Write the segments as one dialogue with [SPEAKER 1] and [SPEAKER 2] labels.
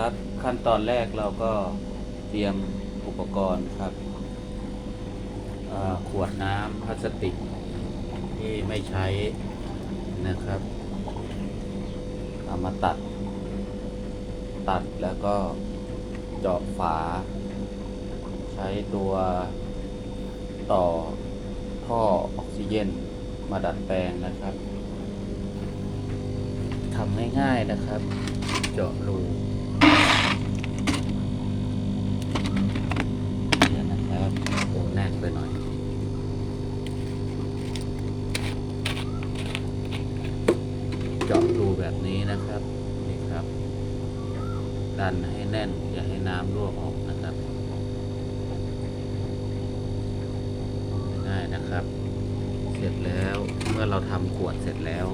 [SPEAKER 1] ครับ ขั้นตอนแรกเราก็เตรียมอุปกรณ์ครับ ขวดน้ำพลาสติก ที่ไม่ใช้นะครับเอามาตัด ตัดแล้วก็เจาะฝา ใช้ตัวต่อท่อออกซิเจนมาดัดแปลงนะครับทำง่ายๆนะครับ เจาะรูเดี๋ยวนะครับโอ้แน่นไปหน่อย เจาะรูแบบ นี้นะครับนี่ครับ ดันให้แน่นอย่าให้น้ำรั่วออกนะครับง่ายนะครับ เสร็จแล้วเมื่อเราทำขวดเสร็จแล้ว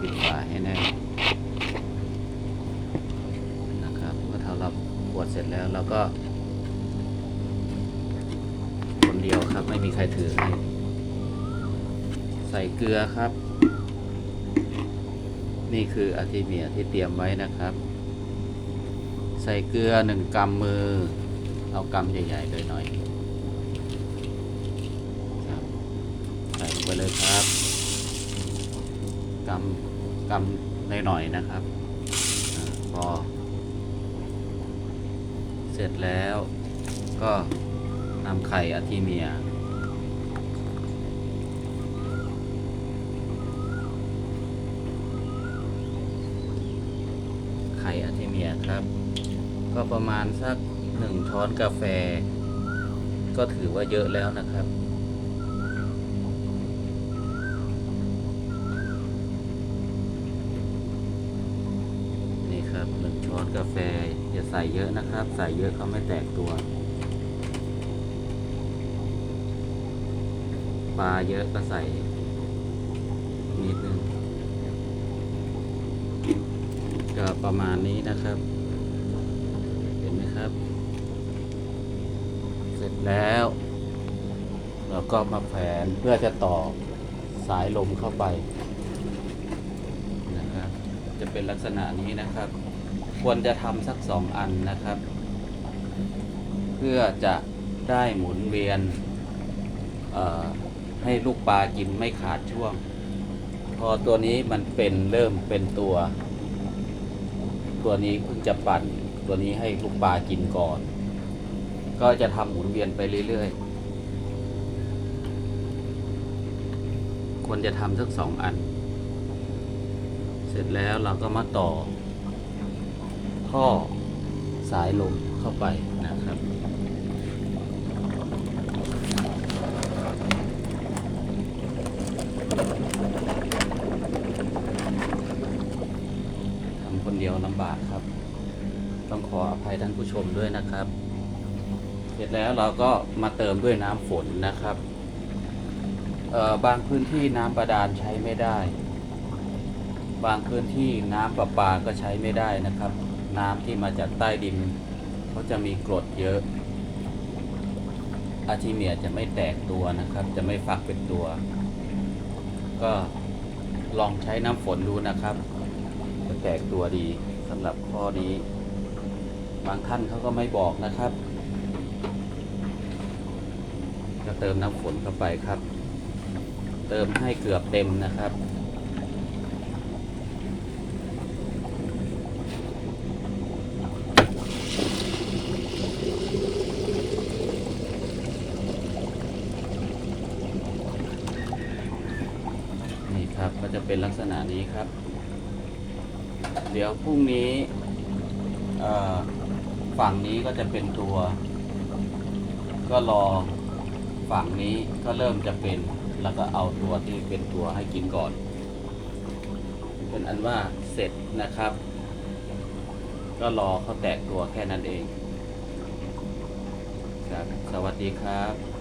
[SPEAKER 1] ปิดฝาให้แน่นนะครับเมื่อเรารับขวดเสร็จแล้วเราก็คนเดียวครับไม่มีใครถือให้ใส่เกลือครับ นี่คืออธิเมียที่เตรียมไว้นะครับ ใส่เกลือหนึ่งกำมือ เอากำใหญ่ๆเลยหน่อยครับใส่ลงไปเลยครับกำกำหน่อยๆนะครับพอเสร็จแล้วก็นำไข่อธิเมีย ไข่อาร์เทเมียครับ ก็ประมาณสักหนึ่งช้อนกาแฟ ก็ถือว่าเยอะแล้วนะครับ นี่ครับหนึ่งช้อนกาแฟอย่าใส่เยอะนะครับ ใส่เยอะเขาไม่แตกตัวปลาเยอะก็ใส่นิดนึง ก็ ประมาณนี้นะครับ เห็นไหมครับ เสร็จแล้วเราก็มาแผนเพื่อจะต่อสายลมเข้าไปนะครับ จะเป็นลักษณะนี้นะครับ ควรจะทำสักสองอันนะครับ เพื่อจะได้หมุนเวียนให้ลูกปลากินไม่ขาดช่วง พอตัวนี้มันเป็นเริ่มเป็นตัว ตัวนี้เพิ่งจะปั่นตัวนี้ให้ลูกปลากินก่อน ก็จะทำหมุนเวียนไปเรื่อยๆ ควรจะทำสักสองอัน เสร็จแล้วเราก็มาต่อ ท่อสายลมเข้าไปนะครับ ทำคนเดียว ลำบากครับ ต้องขออภัยท่านผู้ชมด้วยนะครับ เสร็จแล้วเราก็มาเติมด้วยน้ำฝนนะครับเอ่อบางพื้นที่น้ำประดานใช้ไม่ได้ บางพื้นที่น้ำประปาก็ใช้ไม่ได้นะครับ น้ำที่มาจากใต้ดินเขาจะมีกรดเยอะ อาทิเมียจะไม่แตกตัวนะครับ จะไม่ฟักเป็นตัว ก็ลองใช้น้ำฝนดูนะครับ จะแตกตัวดีสำหรับข้อนี้ บางท่านเขาก็ไม่บอกนะครับ ก็เติมน้ำฝนเข้าไปครับ เติมให้เกือบเต็มนะครับนี่ครับก็จะเป็นลักษณะนี้ครับ เดี๋ยวพรุ่งนี้ฝั่งนี้ก็จะเป็นตัว ก็รอฝั่งนี้ก็เริ่มจะเป็น แล้วก็เอาตัวที่เป็นตัวให้กินก่อน เป็นอันว่าเสร็จนะครับ ก็รอเขาแตกตัวแค่นั้นเองครับสวัสดีครับ